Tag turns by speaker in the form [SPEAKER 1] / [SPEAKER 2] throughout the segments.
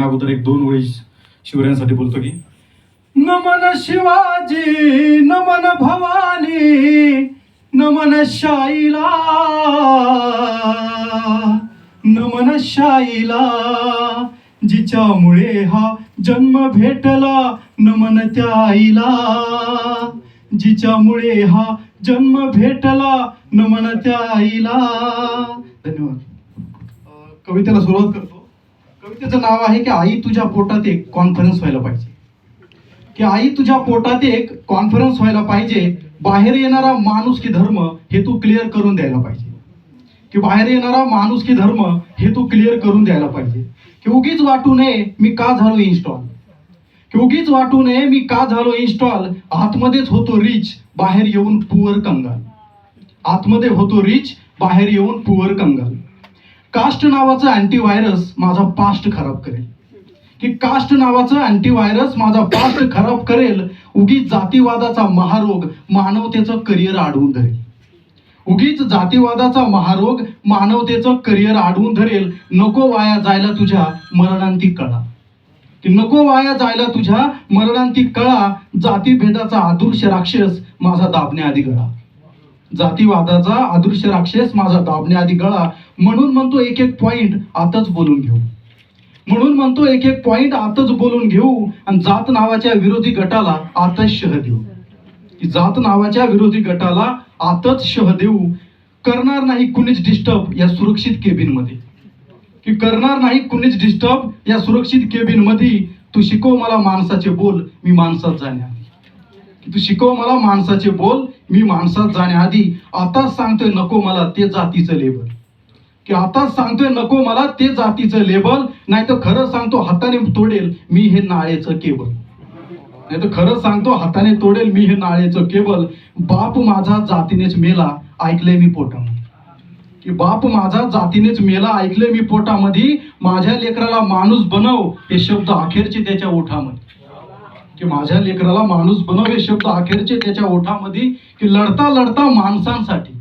[SPEAKER 1] त्या अगोदर एक दोन वेळी शिवरायांसाठी बोलतो की नमन शिवाजी नमन भवानी नमन शाईला नमन शाईला जिच्यामुळे हा जन्म भेटला नमन त्या आईला जिच्यामुळे हा जन्म भेटला नमन त्या आईला धन्यवाद कवितेला सुरुवात करतो. कवितेचं नाव आहे की आई तुझ्या पोटात एक कॉन्फरन्स व्हायला पाहिजे. की आई तुझ्या पोटात एक कॉन्फरन्स व्हायला पाहिजे. बाहेर येणारा माणूस की धर्म हे तू क्लिअर करून द्यायला पाहिजे. की बाहेर येणारा माणूस की धर्म हे तू क्लिअर करून द्यायला पाहिजे. की उगीच वाटू नये मी का झालो इन्स्टॉल की उगीच वाटू नये मी का झालो इन्स्टॉल आतमध्येच होतो रिच बाहेर येऊन पुअर कंगाल. आतमध्ये होतो रिच बाहेर येऊन पुअर कंगाल. कास्ट नावाचं अँटीव्हायरस माझा पास्ट खराब करेल. की कास्ट नावाचं अँटीव्हायरस माझा पास्ट खराब करेल उगीच जातीवादाचा महारोग मानवतेचं करिअर अडवून धरेल. उगीच जातीवादाचा महारोग मानवतेचं करिअर अडवून धरेल. नको वाया जायला तुझ्या मरणांती कळा. की नको वाया जायला तुझ्या मरणांती कळा. जातीभेदाचा आदर्श राक्षस माझा दाबण्याआधी गळा जातीवादाचा आदर्श राक्षस माझा दाबण्याआधी गळा. म्हणून म्हणतो एक एक पॉइंट आताच बोलून घेऊ. म्हणून म्हणतो एक एक पॉइंट आताच बोलून घेऊ आणि जात नावाच्या विरोधी गटाला आताच शह देऊ. जात नावाच्या विरोधी गटाला आताच शह देऊ. करणार नाही कुणीच डिस्टर्ब या सुरक्षित केबिनमध्ये की करणार नाही कुणीच डिस्टर्ब या सुरक्षित केबिनमध्ये तू शिकव मला माणसाचे बोल मी माणसात जाण्या की तू शिकव मला माणसाचे बोल मी माणसात जाण्याआधी आताच सांगतोय नको मला ते जातीचं लेबल की आताच सांगतोय नको मला ते जातीचं लेबल नाही तर खरं सांगतो हाताने तोडेल मी हे नाळेचं केबल नाही तर खरं सांगतो हाताने तोडेल मी हे नाळेचं केबल बाप माझा जातीनेच मेला ऐकलंय मी पोटामध्ये. की बाप माझा जातीनेच मेला ऐकले मी पोटामध्ये माझ्या लेकराला माणूस बनव हे शब्द अखेरचे त्याच्या ओठामध्ये. की माझ्या लेकराला माणूस बनव हे शब्द अखेरचे त्याच्या ओठामध्ये की लढता लढता माणसांसाठी.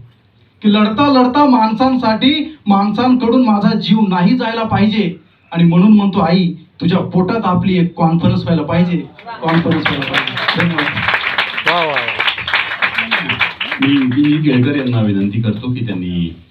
[SPEAKER 1] की लढता लढता माणसांसाठी माणसांकडून माझा जीव नाही जायला पाहिजे. आणि म्हणून म्हणतो आई तुझ्या पोटात आपली एक कॉन्फरन्स व्हायला पाहिजे. कॉन्फरन्स व्हायला पाहिजे. धन्यवाद.
[SPEAKER 2] मी मी केळकर यांना विनंती करतो की त्यांनी